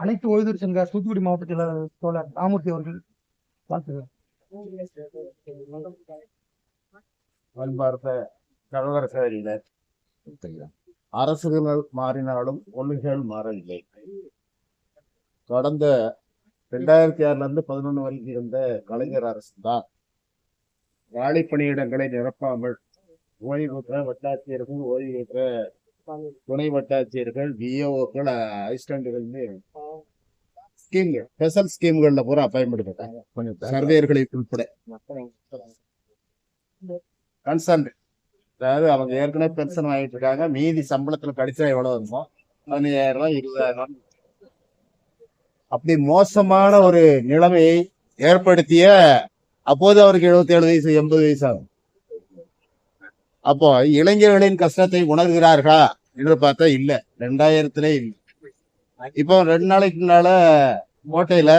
அனைத்து ஓய்வூர் சங்க தூத்துக்குடி மாவட்டத்தில் தோழர் ராமூர்த்தி அவர்கள் வாழ்த்துகிறார் அரசுகள் மாறினாலும் கொள்கைகள் மாறவில்லை. கடந்த ரெண்டாயிரத்தி ஆறுல இருந்து பதினொன்று வரைக்கும் இருந்த கலைஞர் அரசு தான் காலி பணியிடங்களை நிரப்பாமல் ஓய்வு பெற்ற வட்டாட்சியர்கள் ஓய்வு பெற்ற துணை வட்டாட்சியர்கள் விஓக்கள் அசிஸ்டன்ட்கள்னு ஸ்கீம்கள் ஸ்பெஷல் ஸ்கீம்கள்ல பூரா பயன்படுத்திட்டாங்க கொஞ்சம் சர்வேயர்களை உட்பட. கன்சல்ட். அதாவது அவங்க ஏற்கனவே பென்ஷன் வாங்கிட்டு இருக்காங்க மீதி சம்பளத்துல கடிச்சா எவ்வளவு வருமோ பதினஞ்சாயிரம் ரூபாய் இருபதாயிரம். அப்படி மோசமான ஒரு நிலைமையை ஏற்படுத்திய அப்போது அவருக்கு எழுபத்தி ஏழு வயசு எண்பது வயசு ஆகும். அப்போ இளைஞர்களின் கஷ்டத்தை உணர்கிறார்களா? என்று பார்த்தா இல்ல. ரெண்டாயிரத்திலே இல்லை. இப்போ ரெண்டு நாளைக்கு முன்னால கோட்டையில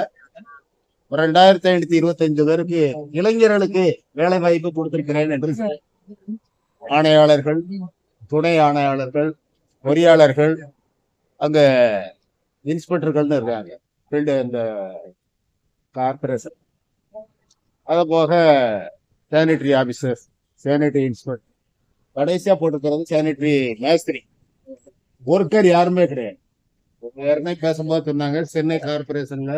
ஒரு ரெண்டாயிரத்தி ஐநூத்தி இருபத்தஞ்சு பேருக்கு இளைஞர்களுக்கு வேலை வாய்ப்பு கொடுத்திருக்கிறேன் என்று ஆணையாளர்கள் துணை ஆணையாளர்கள் பொறியாளர்கள் அங்க இன்ஸ்பெக்டர்கள்னு இருக்காங்க. ஃபீல்டு இந்த கார்பரேஷன் அது போக சானிட்டரி ஆபீசர் சானிட்டரி இன்ஸ்பெக்டர் கடைசியா போட்டிருக்கிறது சானிட்டரி மேஸ்திரி ஒர்க்கர் யாருமே கிடையாது. யாருமே பேசும்போது சொன்னாங்க சென்னை கார்பரேஷன்ல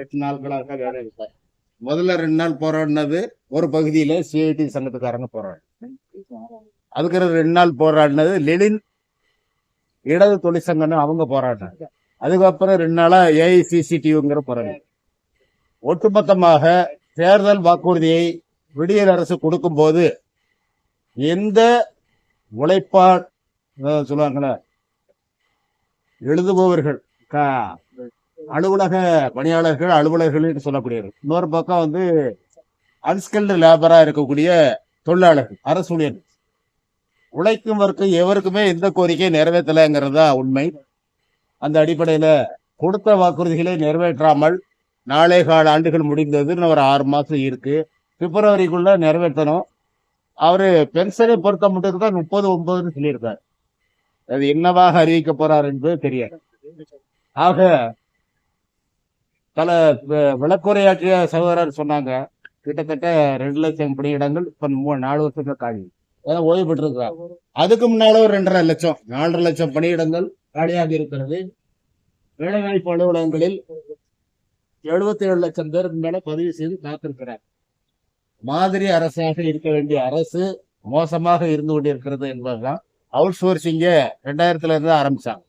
எட்டு நாட்களாக வேலை இருக்கார். முதல்ல ரெண்டு நாள் போராடினது ஒரு பகுதியில சிஐடி சங்கத்துக்காரங்க போராடு. அதுக்கு ரெண்டு நாள் போராடினது லெனின் இடது தொழிற்சங்கம்னு அவங்க போராடினாங்க. அதுக்கப்புறம் ரெண்டு நாளா ஏஐசிசிடிங்கிற போராட்டம் ஒட்டுமொத்தமாக தேர்தல் வாக்குறுதியை விடியல் அரசு கொடுக்கும்போது எந்த உழைப்பா சொல்லுவாங்களே எழுதுபவர்கள் க- அலுவலக பணியாளர்கள் அலுவலர்கள் சொல்லக்கூடியவர்கள் இன்னொரு பக்கம் வந்து அன்ஸ்கில்டு லேபரா இருக்கக்கூடிய தொழிலாளர்கள் அரசு ஊழியர்கள் உழைக்கும் வர்க்கம் எவருக்குமே எந்த கோரிக்கையும் நிறைவேற்றலைங்கிறதா தான் உண்மை. அந்த அடிப்படையில கொடுத்த வாக்குறுதிகளை நிறைவேற்றாமல் நாளே கால ஆண்டுகள் முடிந்ததுன்னு ஒரு ஆறு மாசம் இருக்கு. பிப்ரவரிக்குள்ள நிறைவேற்றணும். அவரு பென்ஷனை பொறுத்த மட்டும் தான் முப்பது ஒன்பதுன்னு சொல்லியிருக்காரு. அது என்னவாக அறிவிக்க போறார் என்பது தெரியாது. ஆக பல விளக்குரையாற்றிய சகோதரர் சொன்னாங்க கிட்டத்தட்ட ரெண்டு லட்சம் பணியிடங்கள் இப்ப மூணு நாலு வருஷத்துக்கு காலி. அதான் ஓய்வு பெற்றிருக்கிறார். அதுக்கு முன்னால ஒரு ரெண்டரை லட்சம் நாலரை லட்சம் பணியிடங்கள் காலியாக இருக்கிறது. வேலைவாய்ப்பு அலுவலகங்களில் எழுபத்தி ஏழு லட்சம் பேருக்கு மேல பதிவு செய்து காத்திருக்கிறார். மாதிரி அரசாக இருக்க வேண்டிய அரசு மோசமாக இருந்து கொண்டிருக்கிறது என்பதுதான் அவுட் சோர்சிங்க ரெண்டாயிரத்துலேருந்து ஆரம்பித்தாங்க ஆரம்பிச்சாங்க.